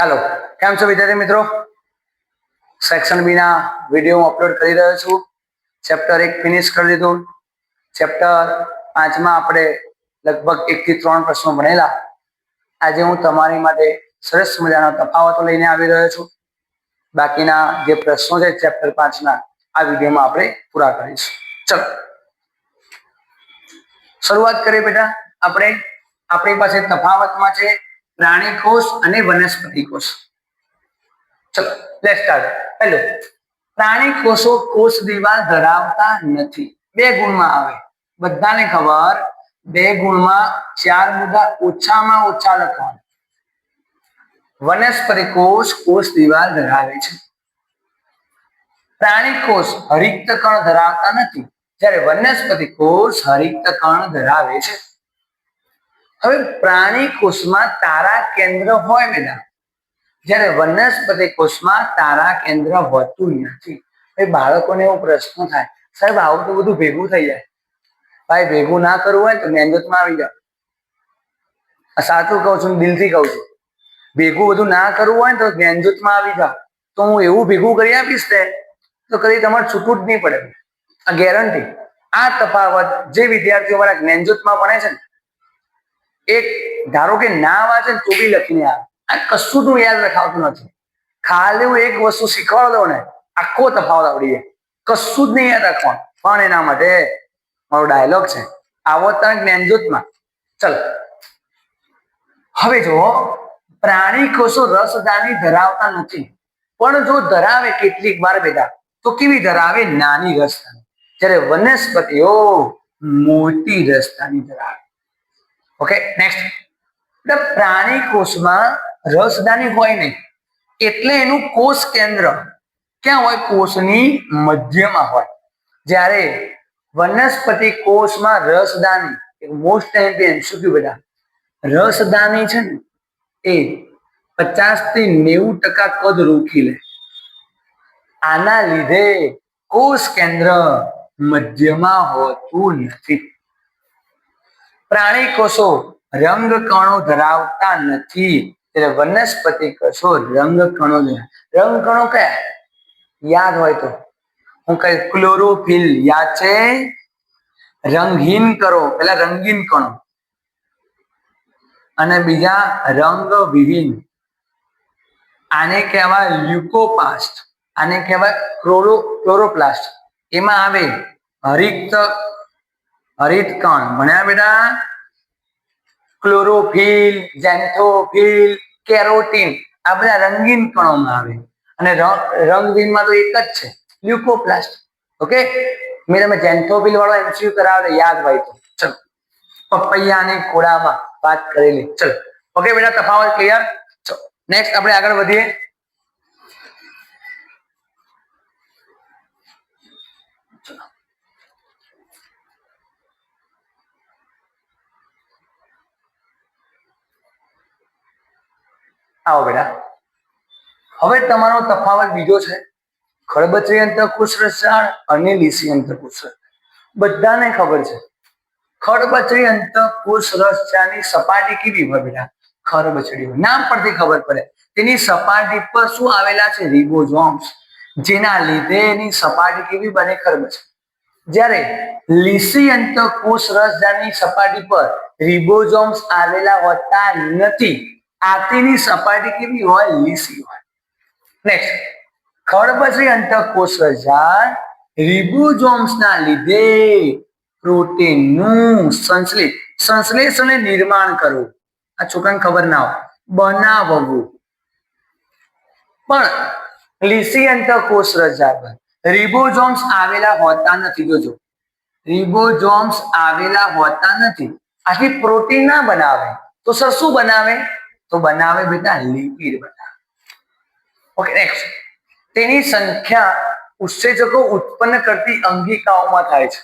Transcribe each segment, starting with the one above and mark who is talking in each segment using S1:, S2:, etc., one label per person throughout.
S1: Hello, કેમ છો વિદ્યાર્થી મિત્રો? સેક્શન બી ના વીડિયો અપલોડ કરી રહ્યો છું. ચેપ્ટર એક ફિનિશ કરી દીધું. ચેપ્ટર પાંચમાં આપણે લગભગ એક થી ત્રણ પ્રશ્નો ભણેલા. આજે હું તમારી માટે સરસ મજાના તફાવતો લઈને આવી રહ્યો છું. બાકીના જે પ્રશ્નો છે ચેપ્ટર પાંચના, આ વિડીયોમાં આપણે પૂરા કરીશું. ચલો. શરૂઆત કરીએ બેટા, આપણે. આપણી પાસે તફાવતમાં છે પ્રાણી કોષ અને વનસ્પતિ કોષ ચલો લેટ સ્ટાર્ટ પહેલું પ્રાણી કોષો કોષ દિવાલ ધરાવતા નથી. બે ગુણમાં આવે. બધાને ખબર? બે ગુણમાં ચાર મુદ્દા ઓછામાં ઓછા લખવાના. વનસ્પતિ કોષ કોષ દિવાલ ધરાવે છે. પ્રાણી કોષ હરિક્ત કણ ધરાવતા નથી. જ્યારે વનસ્પતિ કોષ હરિત કણ ધરાવે છે. હવે પ્રાણી કોષમાં તારા કેન્દ્ર હોય બેટા જ્યારે વનસ્પતિ કોષમાં તારા કેન્દ્ર હોતું નથી. એ બાળકોને એવો પ્રશ્ન થાય, સાહેબ આવું તો બધું ભેગું થઈ જાય. ભાઈ, ભેગું ના કરવું હોય તો જ્ઞાનજોતમાં આવી જાઓ સાચું કહું છું દિલથી કહું છું. ભેગું બધું ના કરવું હોય તો જ્ઞાનજૂથમાં આવી જાઓ તો હું એવું ભેગું કરી આપીશ તે, તો કદી તમારે છૂટું જ નહીં પડે. આ ગેરંટી આ તફાવત જે વિદ્યાર્થીઓ મારા જ્ઞાનજૂથમાં ભણે છે ને એક ધારો કે ના વાંચે તો બી લખીને આવે. આ કશું તું યાદ રખાવતું નથી. ખાલી હું એક વસ્તુ શીખવાડ દઉં ને, આખો તફાવત આવડી જાય. કશું જ નહીં યાદ રાખવાનું. પણ એના માટે મારો ડાયલોગ છે. આવો તને જ્ઞાનજોતમાં ચલો. હવે જો પ્રાણી કોષો રસદાની ધરાવતા નથી. પણ જો ધરાવે કેટલીક વાર બેટા તો કેવી ધરાવે? નાની રસદાની જ્યારે વનસ્પતિઓ મોટી રસદાની ધરાવે. ઓકે નેક્સ્ટ એટલે પ્રાણી કોષમાં રસદાની હોય નહીં. એટલે એનું કોષ કેન્દ્ર ક્યાં હોય? કોષની મધ્યમાં હોય. જ્યારે વનસ્પતિ કોષમાં રસદાની મોસ્ટ ઇમ્પોર્ટન્ટ શું કયું બધા? રસદાની છે ને, એ પચાસથી નેવું ટકા કદ રોકી લે. આના લીધે કોષ કેન્દ્ર મધ્યમાં હોતું નથી. પ્રાણી કોષો રંગ કણો ધરાવતા નથી. ત્યારે વનસ્પતિ કોષો રંગ કણો રંગ કણો કયા? યાદ હોય તો. હું કઈ ક્લોરોફિલ યાદ છે? રંગહીન કરો. પેલા રંગીન કણો. અને બીજા રંગ વિહીન આને કહેવાય લ્યુકોપાસ્ટ આને કહેવાય ક્લોરો ક્લોરોપ્લાસ્ટ એમાં આવે હરિત હરિત કણ. ભણ્યા બેટા? Chlorophyll xanthophyll carotene. આ બધા રંગીન કણોમાં આવે. અને રંગવીનમાં તો એક જ છે. લ્યુકોપ્લાસ્ટ. ઓકે? મેં તમે જેન્થોફિલ વાળો એમસીયુ કરાવે યાદ હોય તો. ચલો. પપૈયા અને કોળામાં વાત કરેલી. ચલો. ઓકે બેટા, તફાવત ક્લિયર ચલો. નેક્સ્ટ આપણે આગળ વધીએ. આવો બેટા. હવે તમારો તફાવત બીજો છે. ખળબચરી અંતરકોષ રસાળ અને લીસી અંતરકોષ બધાને ખબર છે. ખળબચરી અંતરકોષ રસજાની સપાટી કેવી હોય બેટા? ખરબચડી હોય નામ પરથી ખબર પડે. તેની સપાટી પર શું આવેલા છે? રિબોઝોમ્સ. જેના લીધે એની સપાટી કેવી બને? ખરબચડી જ્યારે લીસી અંતકોષ રસજાની સપાટી પર રિબોઝોમ્સ આવેલા હોતા નથી આતીની સપાટી કેવી હોય? લીસી હોય. નેક્સ્ટ ખડબચડી અંતકોષ રજાર રિબોઝોમ્સ ના લીધે પ્રોટીનનું સંશ્લેષ સંશ્લેષણ નિર્માણ કરવું. આ છોકરાને ખબર ના હોય. બનાવવું. પણ લીસી અંતકોષ રજાળ રિબોઝોમ્સ આવેલા હોતા નથી. જોજો. રિબોઝોમ્સ આવેલા હોતા નથી. આથી પ્રોટીન ના બનાવે. તો સર શું બનાવે. તો બનાવે બેટા લિપિડ બનાવે ઓકે નેક્સ્ટ તેની સંખ્યા ઉત્સેજકો ઉત્પન્ન કરતી અંગિકાઓમાં થાય છે.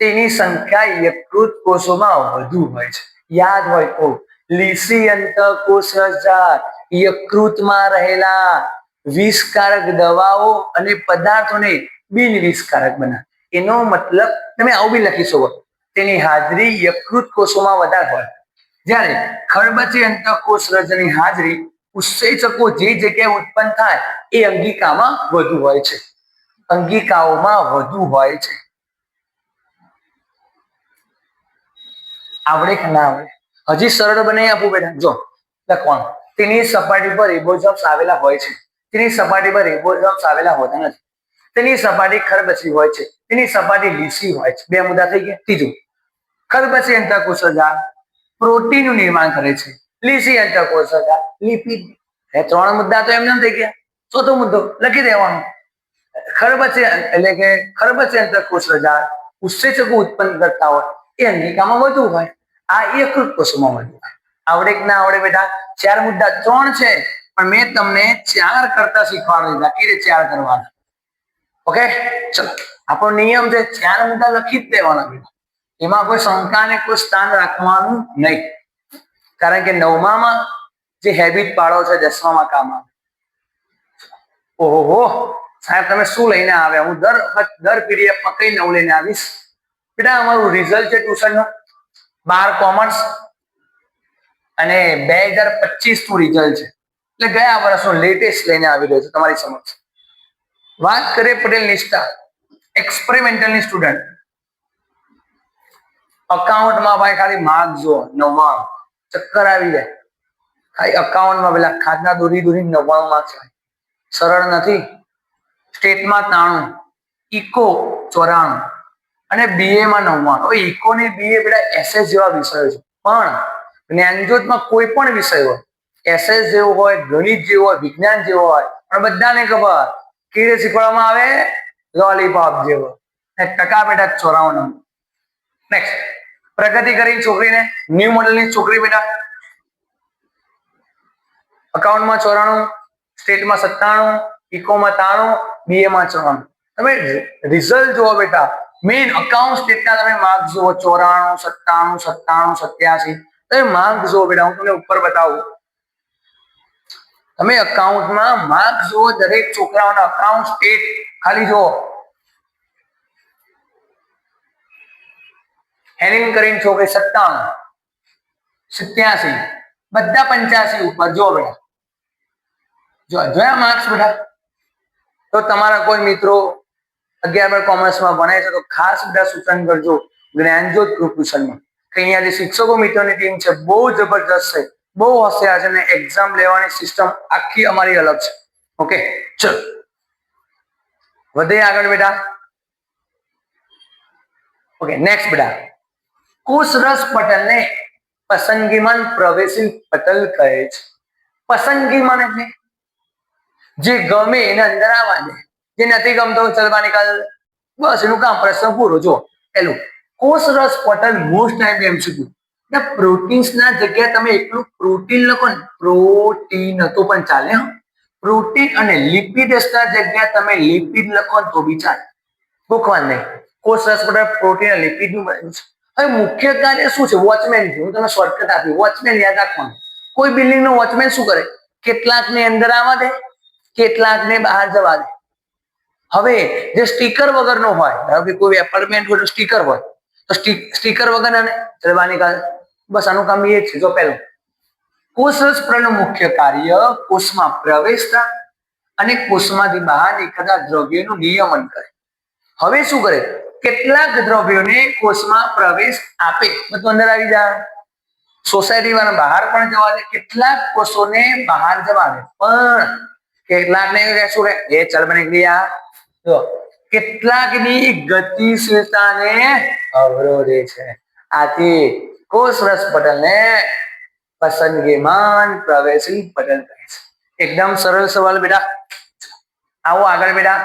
S1: તેની સંખ્યા યકૃત કોષોમાં વધુ હોય છે. યાદ હોય તો લીસી અંતકોષ યકૃતમાં રહેલા વિષકારક દવાઓ અને પદાર્થોને બિન વિષકારક બનાવે. એનો મતલબ, તમે આવું બી લખી શકો. તેની હાજરી યકૃત કોષોમાં વધારે હોય. જ્યારે ખરબચી અંતકોષ રજની હાજરી ઉત્સેચકો જે જગ્યાએ ઉત્પન્ન થાય એ અંગિકામાં વધુ હોય છે. અંગિકાઓમાં વધુ હોય છે. આવડે કે ના આવડે? હજી સરળ બનાવી આપું બેટા. જો લખવાનું તેની સપાટી પર રિબોઝોમ્સ આવેલા હોય છે. તેની સપાટી પર રિબોઝોમ્સ આવેલા હોતા નથી. તેની સપાટી ખરબચી હોય છે. તેની સપાટી લીસી હોય છે. બે મુદ્દા થઈ ગયા. ત્રીજું ખરબચી અંતરકોષજાળ પ્રોટીનનું નિર્માણ કરે છે. લીસી અંતરકોષજાળ લિપિડ. એ ત્રણ મુદ્દા તો એમને એમ થઈ ગયા. ચોથો મુદ્દો લખી દેવાનો. ખરબચે એટલે કે ખરબચી અંતરકોષજાળ ઉત્સેચકો ઉત્પન્ન કરતા હોય. એ અંગિકામાં વધુ હોય. આ એકૃત કોષમાં વધુ આવડે કે ના આવડે બેટા? ચાર મુદ્દા ત્રણ છે. પણ મેં તમને ચાર કરતા શીખવાડી દીધા. કે ચાર કરવાના. ઓકે? ચલો. આપણો નિયમ છે ચાર મુદ્દા લખી જ દેવાના બેટા. એમાં કોઈ શંકાને કોઈ સ્થાન રાખવાનું નહીં. કારણ કે નવમામાં જે હેબિટ પાડો છે દસમામાં કામ આવે ઓહો, સાહેબ, તમે શું લઈને આવ્યા? હું દર વખત, દર પીડીએફમાં કઈ નવું લઈને આવીશ? બેટા, અમારું રિઝલ્ટ છે ટ્યુશનનું બાર કોમર્સ અને બે હજાર પચીસનું રિઝલ્ટ છે. એટલે ગયા વર્ષનું લેટેસ્ટ લઈને આવી રહ્યો છું તમારી સમક્ષ. વાત કરીએ પટેલ નિષ્ઠા એક્સપેરિમેન્ટલની સ્ટુડન્ટ અકાઉન્ટમાં ભાઈ ખાલી માગજો નવ્વાણું ચક્કર આવી જાય. ખાલી અકાઉન્ટમાં પેલા ખાતના દોરી દોરી નવ્વાણું માર્ક્સ સરળ નથી. સ્ટેટમાં ત્રાણું. ઇકો ચોરાણું. અને બીએ માં નવ્વાણું. ઇકો ને બીએ પેલા એસએસ જેવા વિષયો છે. પણ જ્ઞાનજ્યોતમાં કોઈ પણ વિષય હોય એસએસ જેવો હોય, ગણિત જેવો હોય, વિજ્ઞાન જેવો હોય, પણ બધાને ખબર રીતે શીખવાડવામાં આવે? લોલીપોપ જેવો. ટકા બેટા ચોરાણું નેક્સ્ટ પ્રગતિ કરીને છોકરીને ન્યુ મોડેલની છોકરી બેટા. અકાઉન્ટમાં ચોરાણું, સ્ટેટમાં સત્તાણું, ઇકોમાં તાણું બીએમાં ચોરાણું. તમે રિઝલ્ટ જુઓ બેટા. મેઇન અકાઉન્ટ સ્ટેટના તમે માર્ક જુઓ, ચોરાણું, સત્તાણું સત્તાણું, સત્યાસી. તમે માર્ક જુઓ બેટા, હું તમને ઉપર બતાવું. તમે અકાઉન્ટમાં માર્ક જુઓ દરેક છોકરાઓના અકાઉન્ટ સ્ટેટ ખાલી જુઓ. હેનિંગ કરીને છોકરી સત્તાણું, સિત્યાસી, બધા પંચ્યાસી ઉપર જો બેટા. જો જોયા માર્ક્સ બેટા તો તમારા કોઈ મિત્રો અગિયાર બાર કોમર્સમાં ભણાય છે તો ખાસ બધા સૂચન કરજો જ્ઞાનજ્યોત ગ્રુપ ટ્યુશનમાં કે અહીંયા જે શિક્ષકો મિત્રોની ટીમ છે, બહુ જબરજસ્ત છે, બહુ હોશિયાર છે અને એક્ઝામ લેવાની સિસ્ટમ આખી અમારી અલગ છે. ઓકે ચલો. વધે આગળ બેટા. ઓકે નેક્સ્ટ બેટા. કુશરસ પટલને પસંદગીમાન પ્રવેશી પટેલ કહે છે. પસંદગીમાન એટલે જે ગમે એને અંદર આવવા દે. જે નથી ગમતો ચલવા નિકાલ બસ એનું કામ પ્રશ્ન પૂરો. જો પેલું કોષરસ પટલ મોસ્ટ ટાઈમ એમસીક્યુ ને પ્રોટીન્સ ના જગ્યાએ તમે એકલું પ્રોટીન લખો ને, પ્રોટીન હતું પણ ચાલે, હા. પ્રોટીન અને લિપિડસના જગ્યાએ તમે લિપિડ લખો તો બી ચાલે. ભૂખવાન નહીં. કોષરસ પટલ પ્રોટીન અને લિપિડનું બનેલું છે. મુખ્ય કાર્ય શું છે? વોચમેન હું તમને શોર્ટકટ આપી વોચમેન યાદ રાખવાનું. કોઈ બિલ્ડિંગ નો વોચમેન શું કરે? કેટલાક ને અંદર આવવા દે કેટલાક ને બહાર જવા દે. હવે જે સ્ટીકર વગરનો હોય, ધારો કે કોઈ એપાર્ટમેન્ટ હોય સ્ટીકર હોય. તો સ્ટીકર વગર ચલવાની કાલે બસ આનું કામ એ છે. જો પહેલું કોષ પ્રણનું મુખ્ય કાર્ય કોષમાં પ્રવેશતા અને કોષમાંથી બહાર નીકળતા દ્રવ્યનું નિયમન કરે. હવે શું કરે? કેટલાક દ્રવ્યોને કોષમાં પ્રવેશ આપે. બધું અંદર આવી જાય. સોસાયટી વાળા બહાર પણ જવા દે. કેટલાક કોષોને બહાર જવા દે. પણ કેટલાક ને શું કે એ ચલ બને ગયા જો, કેટલાકની ગતિશીલતાને અવરોધે છે. આથી કોષ રસ પટલને પસંદગીમાં પ્રવેશી પટલ કહે છે. એકદમ સરળ સવાલ બેટા. આવો આગળ બેટા.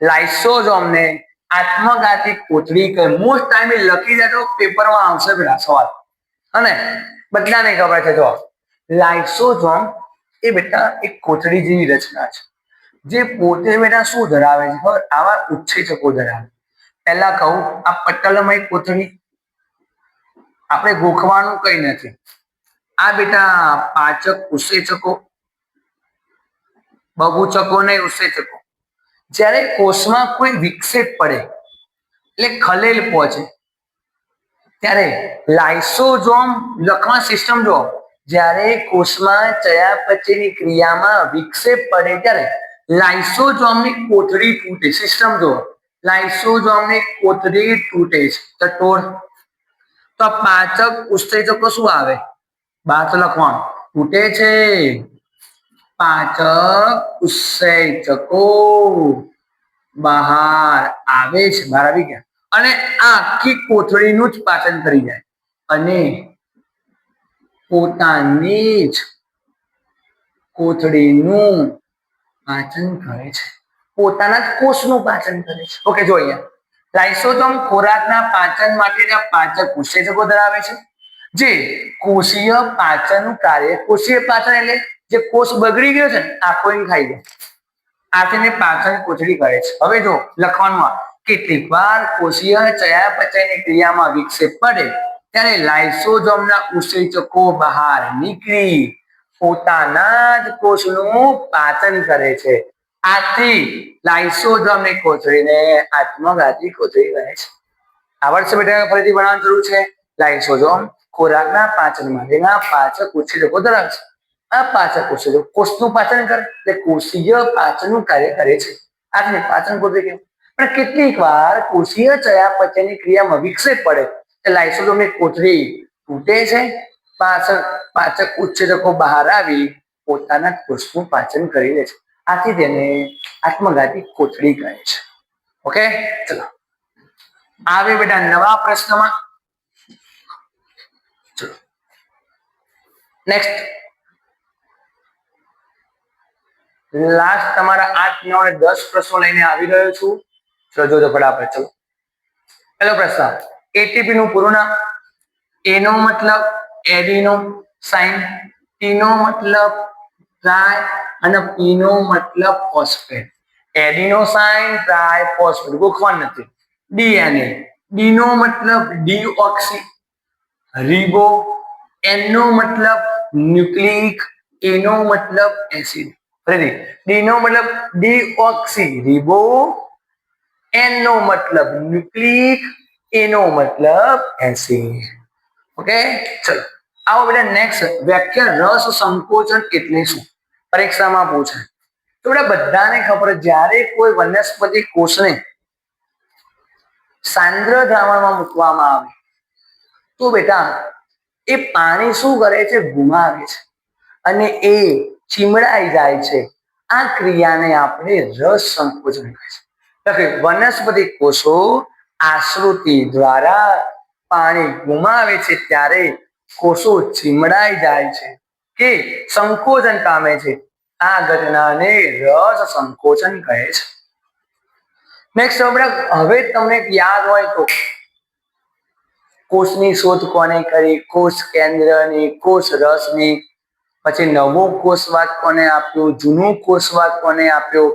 S1: લાઇસોઝોમને આત્મઘાતી કોથળી કહે મોસ્ટ ટાઈમે લખી દેતો પેપરમાં આવશે પેલા સવાલ. અને બધાને ખબર છે, જો લાઇસોઝોમ એ બેટા એક કોથળી જેવી રચના છે. જે પોતે બેટા શું ધરાવે છે ખબર? આવા ઉચ્છેચકો ધરાવે. પહેલા કહું, આ પટલમય કોથળી આપણે ગોખવાનું કઈ નથી. આ બેટા પાચક ઉત્સેચકો બગુચકો ને ઉત્સેચકો જ્યારે કોષમાં કોઈ વિક્ષેપ પડે, એટલે ખલેલ પહોંચે. ત્યારે લાઇસોઝોમ લખવા સિસ્ટમ જો જ્યારે કોષમાં ચયાપચયની ક્રિયામાં વિક્ષેપ પડે ત્યારે લાઇસોઝોમની કોથળી તૂટે. સિસ્ટમ જો લાઇસોઝોમની કોથળી તૂટે છે. ટોળ. તો પાચક ઉત્સેચકો શું આવે? બાર તો લખવાનું. તૂટે છે. પાચક ઉત્સેચકો બહાર આવે છે, બહાર આવી ગયા. અને આખી કોથળીનું જ પાચન કરી જાય. અને પોતાની જ કોથળીનું પાચન કરે છે. પોતાના જ કોષનું પાચન કરે છે. ઓકે જો અહીંયા. લાઇસોસોમ ખોરાકના પાચન માટેના પાચક ઉત્સેચકો ધરાવે છે. જે કોષીય પાચનનું કાર્ય, કોષીય પાચન એટલે જે કોષ બગડી ગયો છે ને આખો એમ ખાઈ ગયો. આથી પાચન કોથળી કરે છે. હવે જો, લખવાનું કેટલીક વાર કોષીય ચયાપચયની ક્રિયામાં વિક્ષેપ પડે, ત્યારે લાઇસોજોમના ઉત્સેચકો બહાર નીકળી પોતાના જ કોષનું પાચન કરે છે. આથી લાઇસોજોમની કોથળીને આત્મઘાતી કોથળી કહે છે. આવડશે બેટા ફરીથી ભણવાની જરૂર છે. લાઇસોજોમ ખોરાકના પાચન માટેના પાચક ઉત્સેચકો ધરાવે છે. આ પાચન ઉત્સેચકો કોષનું પાચન કરે એટલે કોષીય પાચનનું કાર્ય કરે છે. આથી પાચન કોથળી કહેવાય પણ કેટલીક વાર કોષીય ચયાપચયની ક્રિયામાં વિક્ષેપ પડે એટલે લાઇસોઝોમની કોથળી તૂટે છે. પાચન પાચક ઉત્સેચકો બહાર આવી પોતાના કોષનું પાચન કરી લે છે. આથી તેને આત્મઘાતી કોથળી કહે છે. ઓકે? ચલો. આવે બેટા નવા પ્રશ્નમાં. ચલો. નેક્સ્ટ લાસ્ટ તમારા આઠ, નવ અને દસ પ્રશ્નો લઈને આવી રહ્યો છું. ચલો, જોજો ફટાફટ, ચલો. પહેલો પ્રશ્ન એટીપી નું પૂરું એનો મતલબ એડીનો સાઇન? ટીનો મતલબ ટ્રાય અને પીનો મતલબ ફોસ્ફેટ. Adenosine tri phosphate. ગોખવાનું નથી. ડીએનએ ડીનો મતલબ ડીઓક્સી. રીબો. એનનો મતલબ ન્યુક્લિક. એનો મતલબ એસિડ. ફરીથી ડી નો મતલબ ડીઓક્સી રીબો એન નો મતલબ ન્યુક્લિક એનો મતલબ એસિડ. ઓકે? ચલો. આવો બેટા નેક્સ્ટ વ્યાખ્યા, રસ સંકોચન એટલે શું? પરીક્ષામાં પૂછાય. તો બેટા, બધાને ખબર, જ્યારે કોઈ વનસ્પતિ કોષને સાંદ્ર દ્રાવણમાં મૂકવામાં આવે, તો બેટા, એ પાણી શું કરે છે? ગુમાવે છે. અને એ ચીમડાઈ જાય છે. આ ક્રિયાને આપણે રસ સંકોચન કહે છે. વનસ્પતિ કોષો આશ્રુતિ દ્વારા પાણી ગુમાવે છે ત્યારે કોષો ચીમડાઈ જાય છે કે સંકોચન પામે છે. આ ઘટનાને રસ સંકોચન કહે છે. નેક્સ્ટ આપણે હવે તમને યાદ હોય તો કોષની શોધ કોને કરી? કોષ કેન્દ્રની કોષ રસની પછી નવો કોષવાદ કોને આપ્યો, જૂનો કોષવાદ કોને આપ્યો?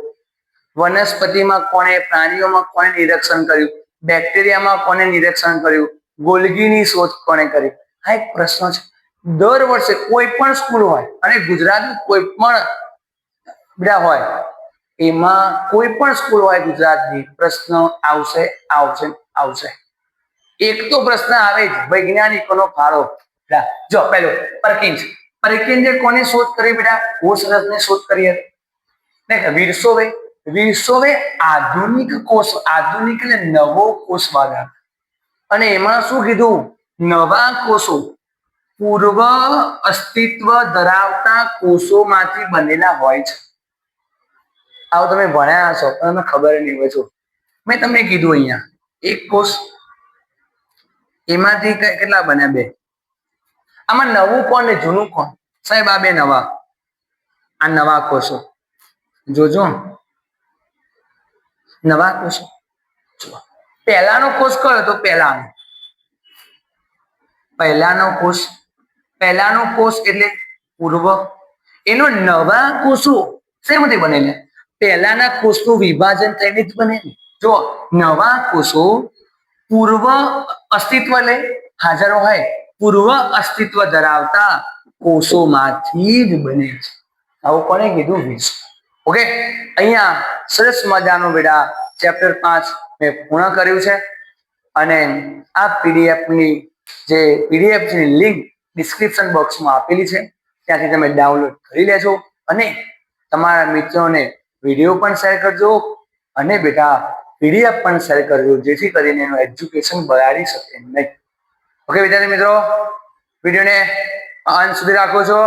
S1: વનસ્પતિમાં કોણે, પ્રાણીઓમાં કોણે નિરીક્ષણ કર્યું? બેક્ટેરિયામાં કોને નિરીક્ષણ કર્યું? ગોલગીની શોધ કોને કરી? આ એક પ્રશ્ન છે. દર વર્ષે કોઈ પણ સ્કૂલ હોય અને ગુજરાતની કોઈ પણ બધા હોય, એમાં કોઈ પણ સ્કૂલ હોય ગુજરાતની, પ્રશ્ન આવશે આવશે આવશે. એક તો પ્રશ્ન આવે જ, વૈજ્ઞાનિકોનો ફાળો. જો પેલો પરકિન્સ પરકિન્સે કોને શોધ કરી બેટા? કોષ રસની શોધ કરી હતી. ને વિરસોવે વિરસોવે આધુનિક કોષ, આધુનિક એટલે નવો કોષવાદ અને એમાં શું કીધું? નવા કોષો. પૂર્વ અસ્તિત્વ ધરાવતા કોષોમાંથી બનેલા હોય છે. આવું તમે ભણ્યા હશો તમે ખબર નહીં હોય છો મેં તમને કીધું અહીંયા, એક કોષ. એમાંથી કેટલા બન્યા બે? આમાં નવું કોણ ને જૂનું કોણ? સાહેબ, આ બે નવા. આ નવા કોષો. જોજો. નવા કોષો. પહેલાનો કોષ કયો તો પહેલાનો. પહેલાનો કોષ પહેલાનો કોષ એટલે પૂર્વ. એનો નવા કોષો શેમાંથી બનેલા? પહેલાના કોષનું વિભાજન થઈને જ બને જો નવા કોષો પૂર્વ અસ્તિત્વ લે હાજર હોય. પૂર્વ અસ્તિત્વ ધરાવતા કોષોમાંથી જ બને છે. આવું કોને કીધું? વિશ્વ ઓકે? અહીંયા સરસ મજાનું બેટા ચેપ્ટર પાંચ મેં પૂર્ણ કર્યું છે. અને આ પીડીએફની જે પીડીએફની લિંક ડિસ્ક્રિપ્શન બોક્સમાં આપેલી છે. ત્યાંથી તમે ડાઉનલોડ કરી લેજો. અને તમારા મિત્રોને વીડિયો પણ શેર કરજો. અને બેટા પીડીએફ પણ શેર કરજો, જેથી કરીને એનું એજ્યુકેશન બગાડી શકે નહીં. ઓકે વિદ્યાર્થી મિત્રો વિડીયોને અંત સુધી રાખો છો.